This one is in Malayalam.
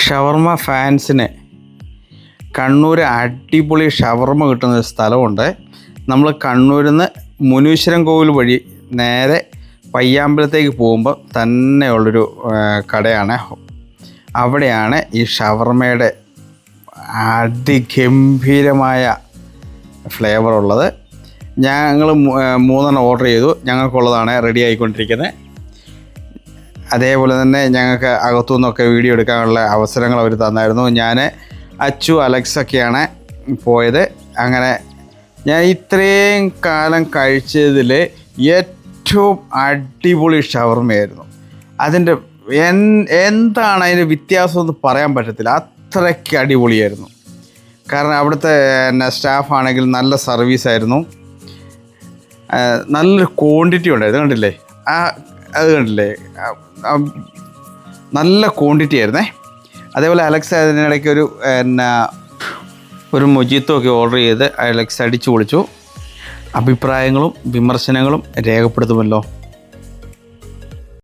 ഷവർമ ഫാൻസിന് കണ്ണൂർ അടിപൊളി ഷവർമ കിട്ടുന്ന ഒരു സ്ഥലമുണ്ട്. നമ്മൾ കണ്ണൂരിൽ നിന്ന് മുനീശ്വരം കോവിൽ വഴി നേരെ പയ്യാമ്പലത്തേക്ക് പോകുമ്പോൾ തന്നെയുള്ളൊരു കടയാണ്. അവിടെയാണ് ഈ ഷവർമയുടെ അതിഗംഭീരമായ ഫ്ലേവർ ഉള്ളത് ഞങ്ങൾ മൂന്നെണ്ണം ഓർഡർ ചെയ്തു. ഞങ്ങൾക്കുള്ളതാണ് റെഡി ആയിക്കൊണ്ടിരിക്കുന്നത്. അതേപോലെ തന്നെ ഞങ്ങൾക്ക് അകത്തു നിന്നൊക്കെ വീഡിയോ എടുക്കാനുള്ള അവസരങ്ങൾ അവർ തന്നായിരുന്നു. ഞാൻ അച്ചു അലക്സ് ഒക്കെയാണ് പോയത്. അങ്ങനെ ഞാൻ ഇത്രയും കാലം കഴിച്ചതിൽ ഏറ്റവും അടിപൊളി ഷവർമയായിരുന്നു. അതിന്റെ എൻ എന്താണ് അതിന്റെ വ്യത്യാസം എന്ന് പറയാൻ പറ്റത്തില്ല. അത്രയ്ക്ക് അടിപൊളിയായിരുന്നു. കാരണം അവിടുത്തെ സ്റ്റാഫ് ആണെങ്കിൽ നല്ല സർവീസായിരുന്നു. നല്ലൊരു ക്വാണ്ടിറ്റി ഉണ്ടായിരുന്നു. കണ്ടില്ലേ? ആ അത് കണ്ടില്ലേ? നല്ല ക്വാണ്ടിറ്റി ആയിരുന്നേ. അതേപോലെ അലക്സ് അതിനിടയ്ക്ക് ഒരു എന്നാ ഒരു മൊജിത്തോ ഒക്കെ ഓർഡർ ചെയ്ത് അലക്സ് അടിച്ചു പൊളിച്ചു. അഭിപ്രായങ്ങളും വിമർശനങ്ങളും രേഖപ്പെടുത്തുമല്ലോ.